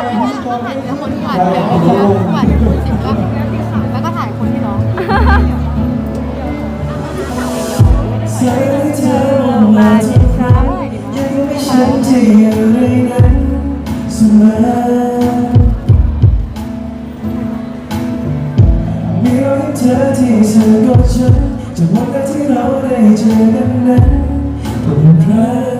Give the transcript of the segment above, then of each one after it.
คนหวัดเลยหวัดคุณสิ่าแล้วก็ถ่ายคนที่น้องเสียงเธอมาทุกครั้งยังไม่ฉันจะอยู่นั้นเสมอมีวันเธอที่เธอกับฉันจากวันที่เราได้เจอกันนั้นเป็นพระ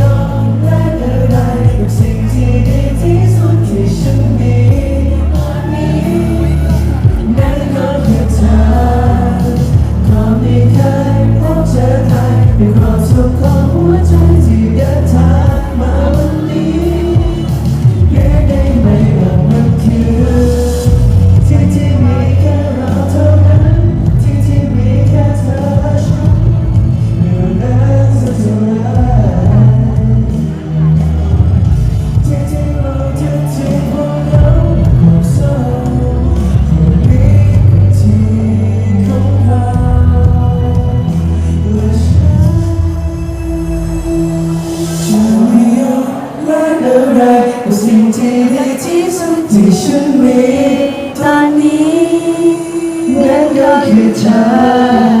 ฉันมีตอนนี้นั่นก็คือเธอ